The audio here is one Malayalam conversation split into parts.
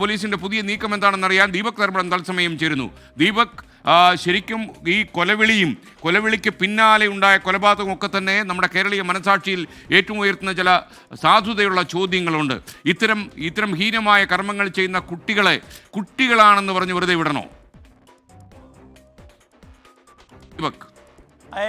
പോലീസിന്റെ പുതിയ നീക്കം എന്താണെന്നറിയാൻ ദീപക് ധർമ്മടം തത്സമയം ചേരുന്നു. ദീപക് ശരിക്കും ഈ കൊലവിളിയും കൊലവിളിക്ക് പിന്നാലെ ഉണ്ടായ കൊലപാതകവും ഒക്കെ തന്നെ നമ്മുടെ കേരളീയ മനസാക്ഷിയിൽ ഏറ്റവും ഉയർത്തുന്ന ചില സാധുതയുള്ള ചോദ്യങ്ങളുണ്ട്. ഇത്തരം ഇത്തരം ഹീനമായ കർമ്മങ്ങൾ ചെയ്യുന്ന കുട്ടികളെ കുട്ടികളാണെന്ന് പറഞ്ഞ് വെറുതെ വിടണോ? ദീപക്.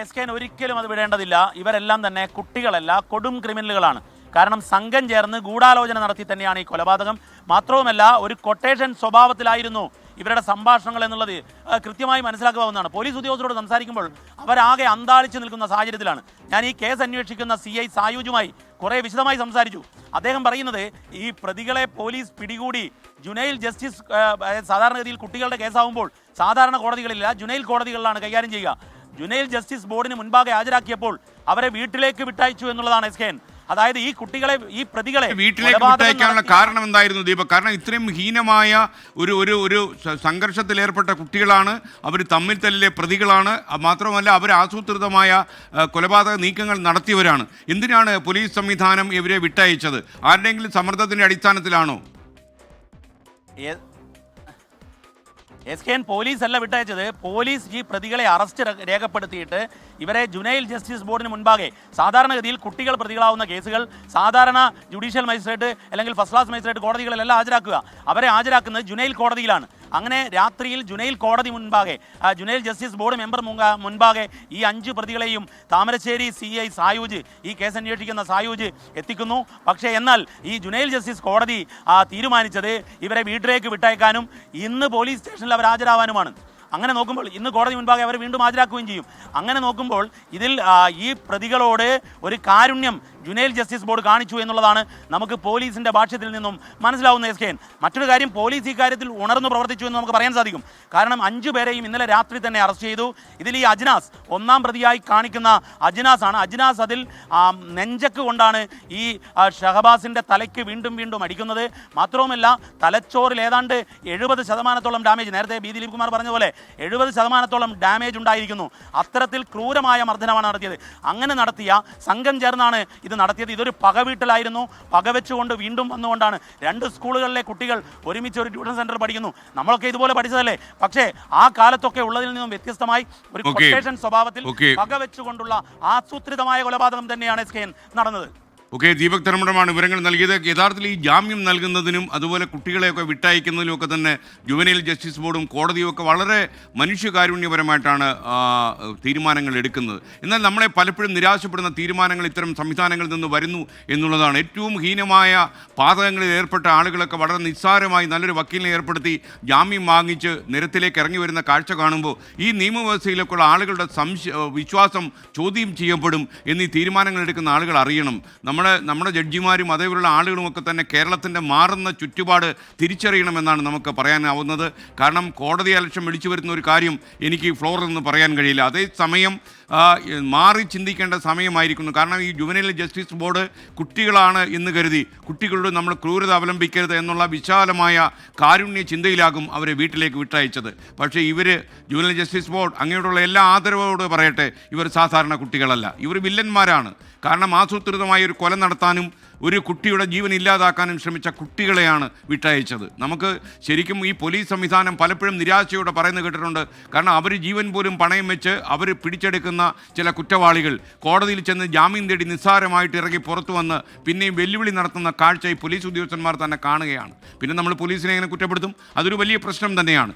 എസ് ഒരിക്കലും അത് വിടേണ്ടതില്ല. ഇവരെല്ലാം തന്നെ കുട്ടികളല്ല കൊടും ക്രിമിനലുകളാണ്. കാരണം സംഘം ചേർന്ന് ഗൂഢാലോചന നടത്തി തന്നെയാണ് ഈ കൊലപാതകം. മാത്രവുമല്ല ഒരു കൊട്ടേഷൻ സ്വഭാവത്തിലായിരുന്നു ഇവരുടെ സംഭാഷണങ്ങൾ എന്നുള്ളത്. കൃത്യമായി മനസ്സിലാക്കാവുന്നതാണ് പോലീസ് ഉദ്യോഗസ്ഥരോട് സംസാരിക്കുമ്പോൾ അവരാകെ അന്താളിച്ച് നിൽക്കുന്ന സാഹചര്യത്തിലാണ്. ഞാൻ ഈ കേസ് അന്വേഷിക്കുന്ന സി ഐ സായുജുമായി കുറേ വിശദമായി സംസാരിച്ചു. അദ്ദേഹം പറയുന്നത് ഈ പ്രതികളെ പോലീസ് പിടികൂടി ജുനൈൽ ജസ്റ്റിസ് സാധാരണഗതിയിൽ കുട്ടികളുടെ കേസാവുമ്പോൾ സാധാരണ കോടതികളില്ല ജുനൈൽ കോടതികളിലാണ് കൈകാര്യം ചെയ്യുക. ജുനൈൽ ജസ്റ്റിസ് ബോർഡിന് മുൻപാകെ ഹാജരാക്കിയപ്പോൾ അവരെ വീട്ടിലേക്ക് വിട്ടയച്ചു എന്നുള്ളതാണ് എസ് കെ അതായത് ഈ കുട്ടികളെ ഈ പ്രതികളെ വീട്ടിലേക്ക് വിട്ടയക്കാനുള്ള കാരണം എന്തായിരുന്നു ദീപ കാരണം ഇത്രയും ഹീനമായ ഒരു ഒരു ഒരു സംഘർഷത്തിൽ സംഘർഷത്തിലേർപ്പെട്ട കുട്ടികളാണ്. അവർ തമ്മിൽ തല്ലിലെ പ്രതികളാണ്. മാത്രമല്ല അവർ ആസൂത്രിതമായ കൊലപാതക നീക്കങ്ങൾ നടത്തിയവരാണ്. എന്തിനാണ് പോലീസ് സംവിധാനം ഇവരെ വിട്ടയച്ചത്? ആരുടെയെങ്കിലും സമ്മർദ്ദത്തിന്റെ അടിസ്ഥാനത്തിലാണോ? എസ് കെ എൻ പോലീസ് അല്ല വിട്ടയച്ചത്. പോലീസ് ഈ പ്രതികളെ അറസ്റ്റ് രേഖപ്പെടുത്തിയിട്ട് ഇവരെ ജുനൈൽ ജസ്റ്റിസ് ബോർഡിന് മുൻപാകെ സാധാരണഗതിയിൽ കുട്ടികൾ പ്രതികളാവുന്ന കേസുകൾ സാധാരണ ജുഡീഷ്യൽ മജിസ്ട്രേറ്റ് അല്ലെങ്കിൽ ഫസ്റ്റ് ക്ലാസ് മജിസ്ട്രേറ്റ് കോടതികളിലെല്ലാം ഹാജരാക്കുക. അവരെ ഹാജരാക്കുന്നത് ജുനൈൽ കോടതിയിലാണ്. അങ്ങനെ രാത്രിയിൽ ജുനൈൽ കോടതി മുൻപാകെ ജുനൈൽ ജസ്റ്റിസ് ബോർഡ് മെമ്പർ മുൻപാകെ ഈ അഞ്ച് പ്രതികളെയും താമരശ്ശേരി സി ഐ സായൂജ് ഈ കേസ് അന്വേഷിക്കുന്ന സായൂജ് എത്തിക്കുന്നു. പക്ഷേ എന്നാൽ ഈ ജുനൈൽ ജസ്റ്റിസ് കോടതി തീരുമാനിച്ചത് ഇവരെ വീട്ടിലേക്ക് വിട്ടയക്കാനും ഇന്ന് പോലീസ് സ്റ്റേഷനിൽ അവർ ഹാജരാവാനുമാണ്. അങ്ങനെ നോക്കുമ്പോൾ ഇന്ന് കോടതി മുൻപാകെ അവർ വീണ്ടും ഹാജരാക്കുകയും ചെയ്യും. അങ്ങനെ നോക്കുമ്പോൾ ഇതിൽ ഈ പ്രതികളോട് ഒരു കാരുണ്യം ജുനൈൽ ജസ്റ്റിസ് ബോർഡ് കാണിച്ചു എന്നുള്ളതാണ് നമുക്ക് പോലീസിന്റെ ഭാഷ്യത്തിൽ നിന്നും മനസ്സിലാവുന്ന എസ് കെ മറ്റൊരു കാര്യം പോലീസ് ഈ കാര്യത്തിൽ ഉണർന്നു പ്രവർത്തിച്ചു എന്ന് നമുക്ക് പറയാൻ സാധിക്കും. കാരണം അഞ്ചു പേരെയും ഇന്നലെ രാത്രി തന്നെ അറസ്റ്റ് ചെയ്തു. ഇതിൽ ഈ അജ്നാസ് ഒന്നാം പ്രതിയായി കാണിക്കുന്ന അജ്നാസ് ആണ് അജ്നാസ് അതിൽ നെഞ്ചക്ക് കൊണ്ടാണ് ഈ ഷഹബാസിന്റെ തലയ്ക്ക് വീണ്ടും വീണ്ടും അടിക്കുന്നത്. മാത്രവുമല്ല തലച്ചോറിൽ ഏതാണ്ട് എഴുപത് ശതമാനത്തോളം ഡാമേജ് നേരത്തെ ബി ദിലീപ് കുമാർ പറഞ്ഞ പോലെ എഴുപത് ശതമാനത്തോളം ഡാമേജ് ഉണ്ടായിരിക്കുന്നു. അത്തരത്തിൽ ക്രൂരമായ മർദ്ദനമാണ് നടത്തിയത്. അങ്ങനെ നടത്തിയ സംഘം ചേർന്നാണ് ഇത് നടത്തിയത് ഇതൊരു പകവീട്ടിലായിരുന്നു പകവെച്ചുകൊണ്ട് വീണ്ടും വന്നുകൊണ്ടാണ് രണ്ട് സ്കൂളുകളിലെ കുട്ടികൾ ഒരുമിച്ച് ഒരു ട്യൂഷൻ സെന്റർ പഠിക്കുന്നു. നമ്മളൊക്കെ ഇതുപോലെ പഠിച്ചതല്ലേ? പക്ഷേ ആ കാലത്തൊക്കെ ഉള്ളതിൽ നിന്നും വ്യത്യസ്തമായി ഒരു കൊട്ടേഷൻ സ്വഭാവത്തിൽ. പകവെച്ചുകൊണ്ടുള്ള ആസൂത്രിതമായ കൊലപാതകം തന്നെയാണ് എസ് കെ എൻ നടന്നത്. ഓക്കെ ദീപക് ധർമ്മടമാണ് വിവരങ്ങൾ നൽകിയത്. യഥാർത്ഥത്തിൽ ഈ ജാമ്യം നൽകുന്നതിനും അതുപോലെ കുട്ടികളെയൊക്കെ വിട്ടയക്കുന്നതിനും ഒക്കെ തന്നെ ജുവനൈൽ ജസ്റ്റിസ് ബോർഡും കോടതിയും ഒക്കെ വളരെ മനുഷ്യകാരുണ്യപരമായിട്ടാണ് തീരുമാനങ്ങൾ എടുക്കുന്നത്. എന്നാൽ നമ്മളെ പലപ്പോഴും നിരാശപ്പെടുന്ന തീരുമാനങ്ങൾ ഇത്തരം സംവിധാനങ്ങളിൽ നിന്ന് വരുന്നു എന്നുള്ളതാണ്. ഏറ്റവും ഹീനമായ പാതകങ്ങളിൽ ഏർപ്പെട്ട ആളുകളൊക്കെ വളരെ നിസ്സാരമായി നല്ലൊരു വക്കീലിനെ ഏർപ്പെടുത്തി ജാമ്യം വാങ്ങിച്ച് നിരത്തിലേക്ക് ഇറങ്ങി വരുന്ന കാഴ്ച കാണുമ്പോൾ ഈ നിയമവ്യവസ്ഥയിലേക്കുള്ള ആളുകളുടെ സംശയ വിശ്വാസം ചോദ്യം ചെയ്യപ്പെടും എന്നീ തീരുമാനങ്ങൾ എടുക്കുന്ന ആളുകൾ അറിയണം. നമ്മുടെ നമ്മുടെ ജഡ്ജിമാരും അതേപോലുള്ള ആളുകളുമൊക്കെ തന്നെ കേരളത്തിന്റെ മാറുന്ന ചുറ്റുപാട് തിരിച്ചറിയണമെന്നാണ് നമുക്ക് പറയാനാവുന്നത്. കാരണം കോടതി അലക്ഷം വിളിച്ചു വരുന്ന ഒരു കാര്യം എനിക്ക് ഫ്ലോറിൽ നിന്ന് പറയാൻ കഴിയില്ല. അതേസമയം മാറി ചിന്തിക്കേണ്ട സമയമായിരിക്കുന്നു. കാരണം ഈ ജുവനൈൽ ജസ്റ്റിസ് ബോർഡ് കുട്ടികളാണ് എന്ന് കരുതി കുട്ടികളോട് നമ്മൾ ക്രൂരത അവലംബിക്കരുത് എന്നുള്ള വിശാലമായ കാരുണ്യ ചിന്തയിലാകും അവരെ വീട്ടിലേക്ക് വിട്ടയച്ചത്. പക്ഷേ ഇവർ ജുവനൈൽ ജസ്റ്റിസ് ബോർഡ് അങ്ങോട്ടുള്ള എല്ലാ ആദരവോട് പറയട്ടെ ഇവർ സാധാരണ കുട്ടികളല്ല. ഇവർ വില്ലന്മാരാണ്. കാരണം ആസൂത്രിതമായ ഒരു കൊല നടത്താനും ഒരു കുട്ടിയുടെ ജീവൻ ഇല്ലാതാക്കാനും ശ്രമിച്ച കുട്ടികളെയാണ് വിട്ടയച്ചത്. നമുക്ക് ശരിക്കും ഈ പോലീസ് സംവിധാനം പലപ്പോഴും നിരാശയോടെ പറയുന്നത് കേട്ടിട്ടുണ്ട്. കാരണം അവർ ജീവൻ പോലും പണയം വെച്ച് അവർ പിടിച്ചെടുക്കുന്ന ചില കുറ്റവാളികൾ കോടതിയിൽ ചെന്ന് ജാമ്യം തേടി നിസ്സാരമായിട്ട് ഇറങ്ങി പുറത്തു വന്ന് പിന്നെയും വെല്ലുവിളി നടത്തുന്ന കാഴ്ച പോലീസ് ഉദ്യോഗസ്ഥന്മാർ തന്നെ കാണുകയാണ്. പിന്നെ നമ്മൾ പോലീസിനെ എങ്ങനെ കുറ്റപ്പെടുത്തും? അതൊരു വലിയ പ്രശ്നം തന്നെയാണ്.